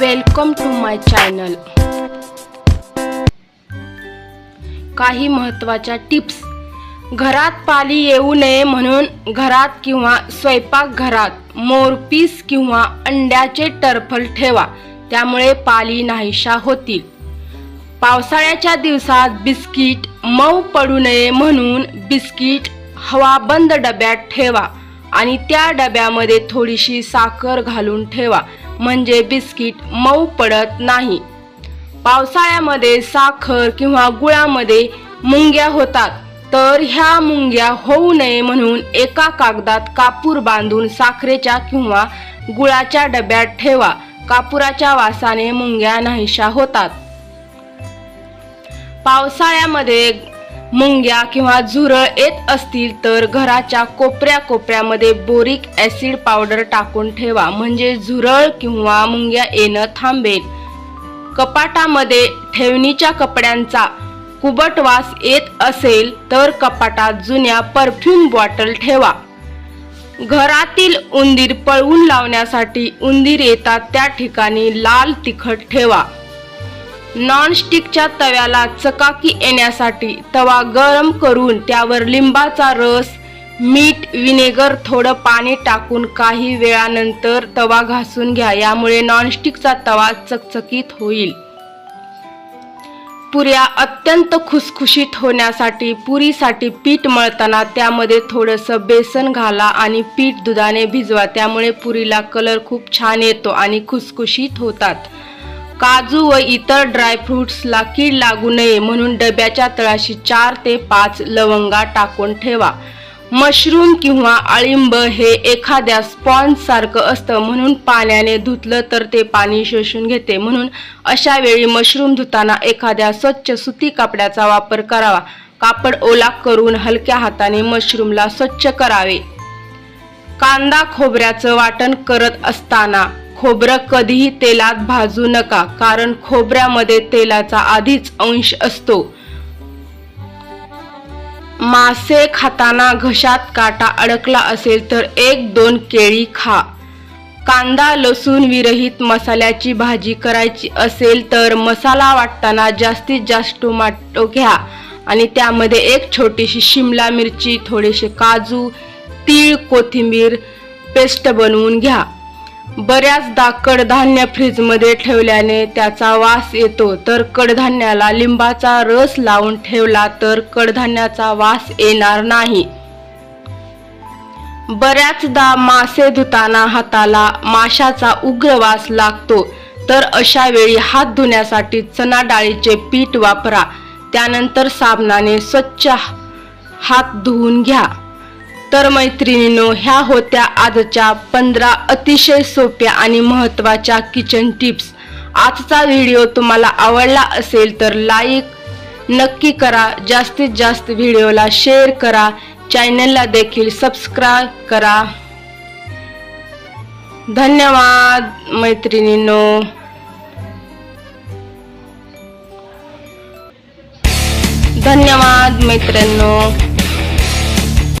Welcome to my channel. काही महत्त्वाच्या tips. घरात पाली येऊ नये म्हणून घरात किंवा स्वयंपाकघरात मोरपीस किंवा अंड्याचे टरफल ठेवा त्यामुळे पाली नाहीशा होतील. पावसाळ्याच्या दिवसात बिस्किट मऊ पडू नये म्हणून बिस्किट हवाबंद डब्यात ठेवा आणि त्या डब्यामध्ये थोडीशी साखर घालून ठेवा. म्हणजे बिस्किट मऊ पडत नाही. पावसाळ्यामध्ये साखर किंवा गुळामध्ये मुंग्या होतात तर ह्या मुंग्या होऊ नये म्हणून एका कागदात कापूर बांधून साखरेच्या किंवा गुळाच्या डब्यात ठेवा. कापुराच्या वासाने मुंग्या नाहीशा होतात. पावसाळ्यामध्ये मुंग्या किंवा झुरळ येत असतील तर घराच्या कोपऱ्या कोपऱ्यामध्ये बोरिक ॲसिड पावडर टाकून ठेवा. म्हणजे झुरळ किंवा मुंग्या येणं थांबेल. कपाटामध्ये ठेवणीच्या कपड्यांचा कुबट वास येत असेल तर कपाटात जुन्या परफ्यूम बॉटल ठेवा. घरातील उंदीर पळवून लावण्यासाठी उंदीर येतात त्या ठिकाणी लाल तिखट ठेवा. नॉनस्टिकच्या तव्याला चकाकी येण्यासाठी तवा गरम करून त्यावर लिंबाचा रस मीठ विनेगर थोडं पाणी टाकून काही वेळानंतर तवा घासून घ्या. यामुळे नॉनस्टिकचा तवा चकचकीत होईल. पुऱ्या अत्यंत खुसखुशीत होण्यासाठी पुरीसाठी पीठ मळताना त्यामध्ये थोडंसं बेसन घाला आणि पीठ दुधाने भिजवा. त्यामुळे पुरीला कलर खूप छान येतो आणि खुसखुशीत होतात. काजू व इतर ड्रायफ्रुट्सला कीड लागू नये म्हणून डब्याच्या तळाशी चार ते पाच लवंगा टाकून ठेवा. मशरूम किंवा अळिंब हे एखाद्या स्पॉन्ज सारखं असतं म्हणून पाण्याने धुतलं तर ते पाणी शोषून घेते. म्हणून अशा वेळी मशरूम धुताना एखाद्या स्वच्छ सुती कापड्याचा वापर करावा. कापड ओला करून हलक्या हाताने मशरूमला स्वच्छ करावे. कांदा खोबऱ्याचं वाटण करत असताना खोबरं कधीही तेलात भाजू नका कारण खोबऱ्यामध्ये तेलाचा आधीच अंश असतो. मासे खाताना घशात काटा अडकला असेल तर एक दोन केळी खा. कांदा लसूण विरहित मसाल्याची भाजी करायची असेल तर मसाला वाटताना जास्तीत जास्त टोमॅटो घ्या आणि त्यामध्ये एक छोटीशी शिमला मिरची थोडेसे काजू तीळ कोथिंबीर पेस्ट बनवून घ्या. बऱ्याचदा कडधान्य फ्रीजमध्ये ठेवल्याने त्याचा वास येतो. तर कडधान्याला लिंबाचा रस लावून ठेवला तर कडधान्याचा वास येणार नाही. बऱ्याचदा मासे धुताना हाताला माशाचा उग्र वास लागतो. तर अशा वेळी हात धुण्यासाठी चना डाळीचे पीठ वापरा. त्यानंतर साबणाने स्वच्छ हात धुवून घ्या. तर मैत्रिणींनो ह्या होत्या आजच्या पंधरा अतिशय सोप्या आणि महत्त्वाच्या किचन टिप्स आजचा व्हिडिओ तुम्हाला आवडला असेल तर लाईक नक्की करा. जास्तीत जास्त व्हिडिओला शेअर करा. चॅनलला देखील सबस्क्राईब करा. धन्यवाद मैत्रिणींनो. धन्यवाद मैत्रिणींनो.